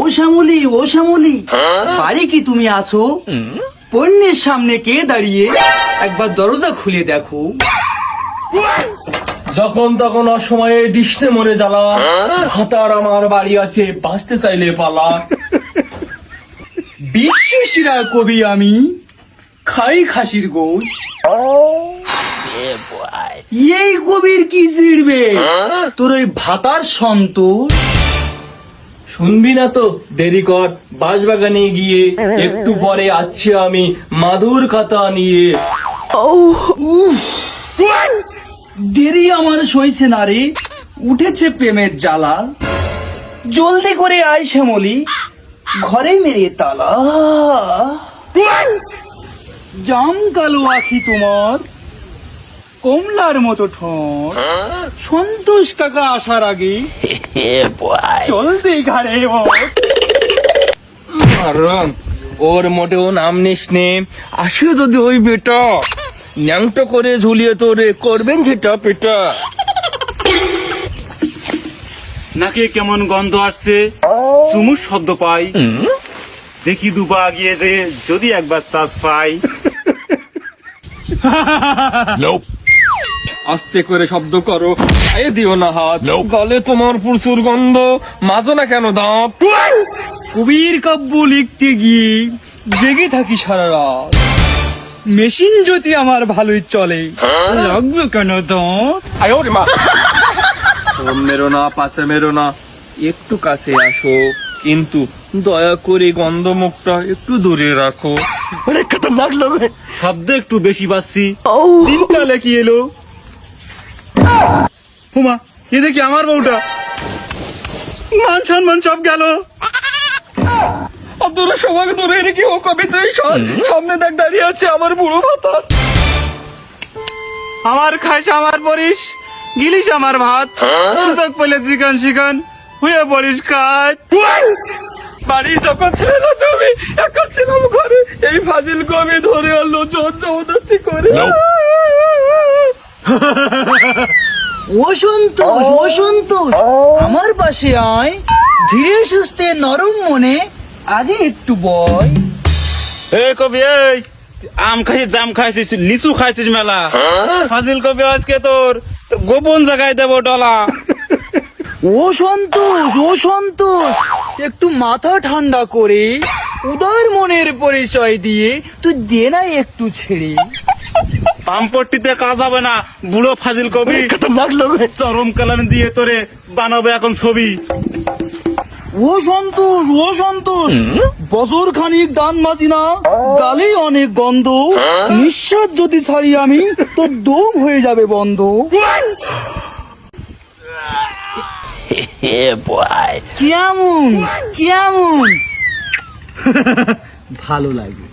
ও শ্যামলি ও শ্যামলি বাড়ি কি তুমি আছো? পণ্যের সামনে কে দাঁড়িয়ে? একবার দরজা খুলে দেখো। যখন তখন অসময়ে মরে জ্বালা। ভাতার আমার বাড়ি আছে বাঁচতে চাইলে পালা। বিশ্ব সেরা কবি আমি খাই খাসির গোশ। এই কবির কি জিড়বে? তোর ওই ভাতার সন্তোষ। শুনবি না তো? দেরি কর বাঁশবাগানে গিয়ে একটু পরে আছি আমি মাদুর খাতা নিয়ে। দেরি আমার সইছে না রে। উঠেছে প্রেমের জ্বালা। জলদি করে আয় শ্যামলি। ঘরে মেরে তালা। জাম কালো আখি তোমার। কমলার মতো ঠোঁট। সন্তোষ কাকা আসার আগে চলতে ঘাড়ে ওর মোটেও নাম নিস নে। আসে যদি ওই বেটা। ন্যাংটো করে ঝুলিয়ে তোরে করবেন যেটা পেটা। নাকে কেমন গন্ধ আসছে? চুমুর শব্দ পাই। দেখি দুপা গিয়ে যে যদি একবার চাষ পাই। আস্তে করে শব্দ করো। গায়ে দিও না হাত। গলে তোমার প্রচুর গন্ধ। মাজো না কেন দাঁত? কবির কাব্য লিখতে গিয়ে জেগে থাকি সারা রাত। মেশিন যদি আমার ভালোই চলে লাগবে কেন দাঁত? মেরো না পাশে মেরো না। একটু কাছে আসো। কিন্তু দয়া করে গন্ধ মুখটা একটু দূরে রাখো। শব্দ একটু বেশি পাচ্ছি দিনকালে কি এলো। হুমা এ দেখি আমার বউটা। মান সম্মান সব গেল। আব্দুল সবাই ধরে রেখে ও কবে তুই সামনে দেখ দাঁড়িয়ে আছে আমার বুড়ো ভাতা। আমার খাইস আমার পরিস গিলিস আমার ভাত। সুযোগ পেলে চিকন শিকন হুয়ে পড়িস কাজ। বাড়ি যখন ছিল না তুমি একা ছিলাম ঘরে। এই ফাজিল কবি ধরে আলো জোর জবরদস্তি করে। ও। সন্তোষ ও। সন্তোষ আমার পাশে আয়। ধীরে সুস্থে নরম মনে আগে একটু বয়। এ কবি এই আম খাইছিস জাম খাইছিস লিচু খাইছিস মেলা। ফাজিল কবি আজকে তোর গোপন জায়গায় দেবো ডলা। ও সন্তোষ ও সন্তোষ একটু মাথা ঠান্ডা করে উদার মনের পরিচয় দিয়ে তুই দে না একটু ছেড়ে। পাম্পট্টিতে কাজ হবে না বুড়ো ফাজিল কবি। চরম কালান দিয়ে তোরে বানাবো এখন ছবি। ও সন্তোষ ও সন্তোষ বছর খানিক দান মাজি না গালে অনেক গন্ধ। নিঃশ্বাস যদি ছাড়ি আমি তোর দম হয়ে যাবে বন্ধ। কেমন কেমন? ভালো লাগে।